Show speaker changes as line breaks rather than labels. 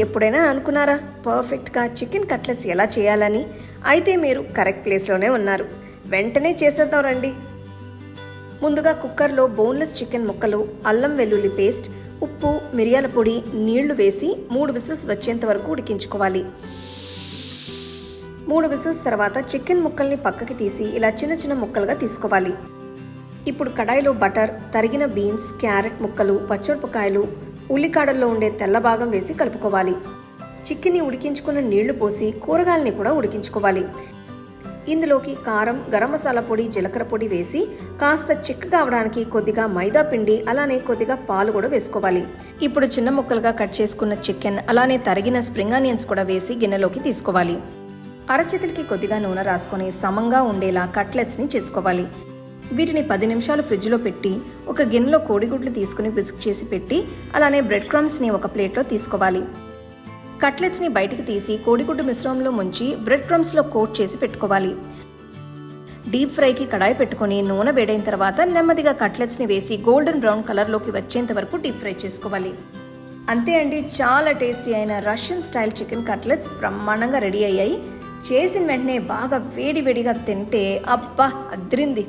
ఎప్పుడైనా అనుకున్నారా? పర్ఫెక్ట్గా చికెన్ కట్లెట్స్ ఎలా చేయాలని? అయితే మీరు కరెక్ట్ ప్లేస్లోనే ఉన్నారు. వెంటనే చేసేద్దాం రండి. ముందుగా కుక్కర్లో బోన్లెస్ చికెన్ ముక్కలు అల్లం వెల్లుల్లి పేస్ట్ ఉప్పు మిరియాల పొడి నీళ్ళు వేసి మూడు విసిల్స్ వచ్చేంత వరకు ఉడికించుకోవాలి. మూడు విసిల్స్ తర్వాత చికెన్ ముక్కల్ని పక్కకి తీసి ఇలా చిన్న చిన్న ముక్కలుగా తీసుకోవాలి. ఇప్పుడు కడాయిలో బటర్ తరిగిన బీన్స్ క్యారెట్ ముక్కలు పచ్చిమిరపకాయలు ఉల్లికాడల్లో ఉండే తెల్ల భాగం వేసి కలుపుకోవాలి. చికెన్ని ఉడికించుకున్న నీళ్ళు పోసి కూరగాయలని కూడా ఉడికించుకోవాలి. ఇందులోకి కారం గరం మసాలా పొడి జీలకర్ర పొడి వేసి కాస్త చిక్కగా అవడానికి కొద్దిగా మైదా పిండి అలానే కొద్దిగా పాలు కూడా వేసుకోవాలి. ఇప్పుడు చిన్న ముక్కలుగా కట్ చేసుకున్న చికెన్ అలానే తరిగిన స్ప్రింగ్ ఆనియన్స్ కూడా వేసి గిన్నెలోకి తీసుకోవాలి. అరచేతులకి కొద్దిగా నూనె రాసుకొని సమంగా ఉండేలా కట్లెట్స్ని చేసుకోవాలి. వీటిని పది నిమిషాలు ఫ్రిడ్జ్లో పెట్టి ఒక గిన్నెలో కోడిగుడ్లు తీసుకుని బిస్క్ చేసి పెట్టి అలానే బ్రెడ్ క్రమ్స్ని ఒక ప్లేట్లో తీసుకోవాలి. కట్లెట్స్ని బయటికి తీసి కోడిగుడ్డు మిశ్రమంలో ముంచి బ్రెడ్ క్రమ్స్లో కోట్ చేసి పెట్టుకోవాలి. డీప్ ఫ్రైకి కడాయి పెట్టుకొని నూనె వేడైన తర్వాత నెమ్మదిగా కట్లెట్స్ని వేసి గోల్డెన్ బ్రౌన్ కలర్లోకి వచ్చేంత వరకు డీప్ ఫ్రై చేసుకోవాలి. అంతే అండి చాలా టేస్టీ అయిన రష్యన్ స్టైల్ చికెన్ కట్లెట్స్ బ్రహ్మాండంగా రెడీ అయ్యాయి. చేసిన వెంటనే బాగా వేడి వేడిగా తింటే అబ్బా అద్రింది.